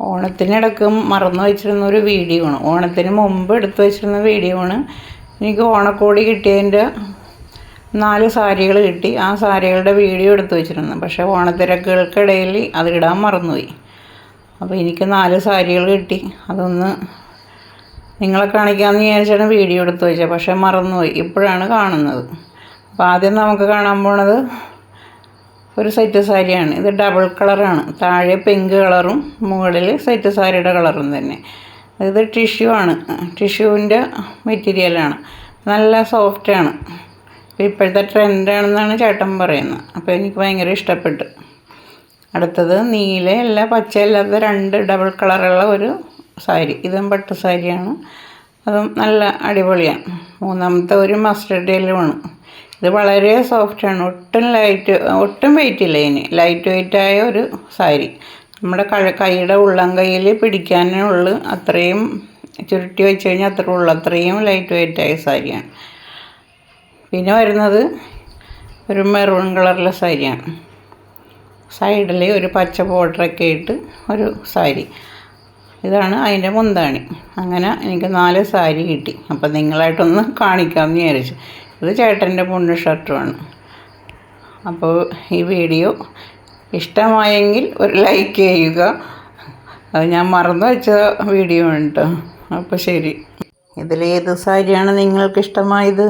ഓണത്തിനിടക്ക് മറന്നു വെച്ചിരുന്ന ഒരു വീഡിയോ ആണ് ഓണത്തിന് മുമ്പ് എടുത്തു വെച്ചിരുന്ന വീഡിയോ ആണ് എനിക്ക് ഓണക്കോടി കിട്ടിയതിന്റെ നാല് സാരികൾ കിട്ടി. ആ സാരികളുടെ വീഡിയോ എടുത്തു വെച്ചിരുന്നു. പക്ഷേ ഓണത്തിരക്കുകൾക്കിടയിൽ അത് ഇടാൻ മറന്നുപോയി. അപ്പോൾ എനിക്ക് നാല് സാരികൾ കിട്ടി. അതൊന്ന് നിങ്ങളെ കാണിക്കാമെന്ന് വിചാരിച്ചാണ് വീഡിയോ എടുത്തു വെച്ചത്. പക്ഷേ മറന്നുപോയി. ഇപ്പോഴാണ് കാണുന്നത്. അപ്പോൾ ആദ്യം നമുക്ക് കാണാൻ പോണത് ഒരു സെറ്റ് സാരിയാണ് ഇത് ഡബിൾ കളറാണ് താഴെ പിങ്ക് കളറും മുകളിൽ സെറ്റ് സാരിയുടെ കളറും തന്നെ. ഇത് ടിഷ്യൂ ആണ്. ടിഷ്യൂവിന്റെ മെറ്റീരിയലാണ് നല്ല സോഫ്റ്റാണ് ഇപ്പോഴത്തെ ട്രെൻഡാണെന്നാണ് ചേട്ടൻ പറയുന്നത്. അപ്പോൾ എനിക്ക് ഭയങ്കര ഇഷ്ടപ്പെട്ടു. അടുത്തത് നീലയല്ല പച്ചയല്ലാത്ത രണ്ട് ഡബിൾ കളറുള്ള ഒരു സാരി ഇതും പട്ടു സാരിയാണ് അതും നല്ല അടിപൊളിയാണ്. മൂന്നാമത്തെ ഒരു മസ്റ്റർഡ് യെല്ലുമാണ് ഇത് വളരെ സോഫ്റ്റാണ് ഒട്ടും ലൈറ്റ് ഒട്ടും വെയിറ്റ് ഇല്ല ഇതിന് ലൈറ്റ് വെയിറ്റ് ആയ ഒരു സാരി. നമ്മുടെ കഴ കൈയുടെ ഉള്ളം കയ്യിൽ പിടിക്കാനേ ഉള്ളു. അത്രയും ചുരുട്ടി വെച്ച് കഴിഞ്ഞാൽ അത്ര ഉള്ളു. അത്രയും ലൈറ്റ് വെയിറ്റായ സാരിയാണ്. പിന്നെ വരുന്നത് ഒരു മെറൂൺ കളറിലെ സാരിയാണ്. സൈഡിൽ ഒരു പച്ച ബോർഡറൊക്കെ ഇട്ട് ഒരു സാരി. ഇതാണ് അതിന്റെ മുന്താണി. അങ്ങനെ എനിക്ക് നാല് സാരി കിട്ടി. അപ്പം നിങ്ങളായിട്ടൊന്ന് കാണിക്കാമെന്ന് വിചാരിച്ചു. ഇത് ചേട്ടന്റെ പൊണ്ണ് ഷർട്ടുമാണ്. അപ്പോൾ ഈ വീഡിയോ ഇഷ്ടമായെങ്കിൽ ഒരു ലൈക്ക് ചെയ്യുക. അത് ഞാൻ മറന്നു വെച്ച വീഡിയോ ഉണ്ട് അപ്പോൾ ശരി. ഇതിലേത് സാരിയാണ് നിങ്ങൾക്ക് ഇഷ്ടമായത്